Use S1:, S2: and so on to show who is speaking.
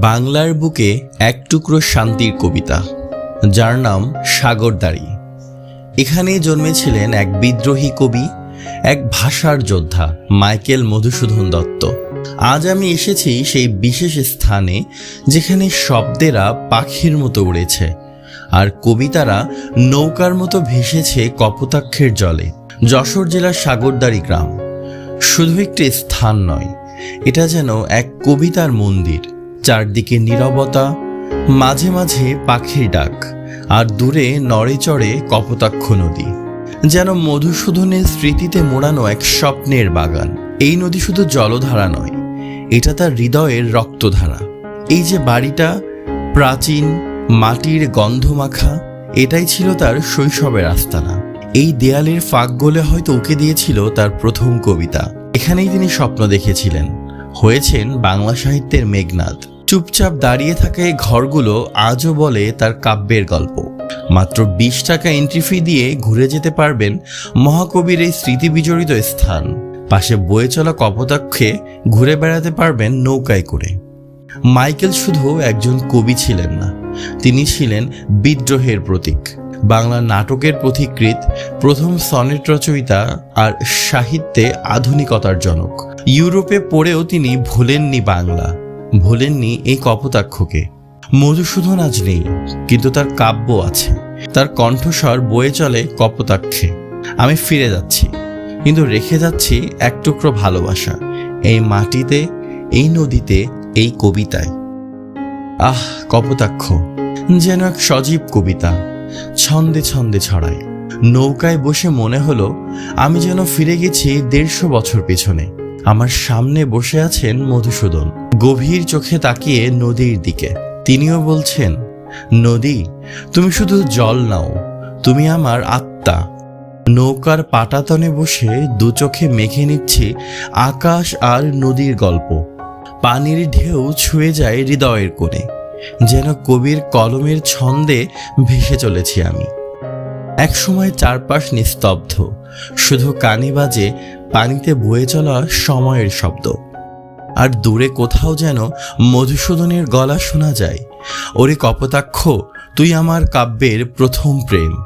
S1: বাংলার বুকে এক টুকরো শান্তির কবিতা, যার নাম সাগরদাড়ি এখানেই জন্মেছিলেন এক বিদ্রোহী কবি, এক ভাষার যোদ্ধা, মাইকেল মধুসূদন দত্ত। আজ আমি এসেছি সেই বিশেষ স্থানে, যেখানে শব্দেরা পাখির মতো উড়েছে, আর কবিতারা নৌকার মতো ভেসেছে কপোতাক্ষের জলে। যশোর জেলার সাগরদাড়ি গ্রাম। শুধু একটি স্থান নয়, এটা যেন এক কবিতার মন্দির। চারদিকে নীরবতা, মাঝে মাঝে পাখির ডাক, আর দূরে নড়ে চড়ে কপোতাক্ষ নদী। যেন মধুসূদনের স্মৃতিতে মোড়ানো এক স্বপ্নের বাগান। এই নদী শুধু জলধারা নয়, এটা তার হৃদয়ের রক্তধারা। এই যে বাড়িটা, প্রাচীন, মাটির গন্ধ মাখা এটাই ছিল তার শৈশবের আস্তানা। এই দেয়ালের ফাঁক গলে হয়তো উকে দিয়েছিল তার প্রথম কবিতা। এখানেই তিনি স্বপ্ন দেখেছিলেন। হয়েছেন বাংলা সাহিত্যের মেঘনাদ। চুপচাপ দাঁড়িয়ে থাকা ঘরগুলো আজও বলে তার কাব্যের গল্প। মাত্র বিশ টাকা এন্ট্রি ফি দিয়ে ঘুরে যেতে পারবেন মহাকবির এই স্মৃতি বিজড়িত স্থান। পাশে বয়ে চলা কপোতাক্ষে ঘুরে বেড়াতে পারবেন নৌকায় করে। মাইকেল শুধু একজন কবি ছিলেন না, তিনি ছিলেন বিদ্রোহের প্রতীক। বাংলা নাটকের পথিকৃৎ প্রথম সনেট রচয়িতা আর সাহিত্যে আধুনিকতার জনক। ইউরোপে পড়েও তিনি ভুলেননি বাংলা। ভুলেননি এই কপোতাক্ষকে। মধুসূদন আজ নেই, কিন্তু তার কাব্য আছে। তার কণ্ঠস্বর বয়ে চলে কপোতাক্ষে। আমি ফিরে যাচ্ছি, কিন্তু রেখে যাচ্ছি এক টুকরো ভালোবাসা, এই মাটিতে, এই নদীতে, এই কবিতায়। আহ, কপোতাক্ষ, যেন এক সজীব কবিতা, ছন্দে ছন্দে ছড়ায়। নৌকায় বসে মনে হলো, আমি যেন ফিরে গেছি দেড়শো বছর পেছনে। আমার সামনে বসে আছেন মধুসূদন। গভীর চোখে তাকিয়ে নদীর দিকে। তিনিও বলছেন, নদী, তুমি শুধু জল নাও, তুমি আমার আত্মা। নৌকার পাটাতনে বসে দু চোখে মেখে নিচ্ছি আকাশ আর নদীর গল্প। পানির ঢেউ ছুঁয়ে যায় হৃদয়ের কোণে। যেন কবির কলমের ছন্দে ভেসে চলেছি আমি। একসময় চারপাশ নিস্তব্ধ। শুধু কানে বাজে পানিতে বয়ে চলা সময়ের শব্দ। আর দূরে কোথাও যেন মধুসূদনের গলা শোনা যায়। ওরে কপতাক্ষ, তুই আমার কাব্যের প্রথম প্রেম।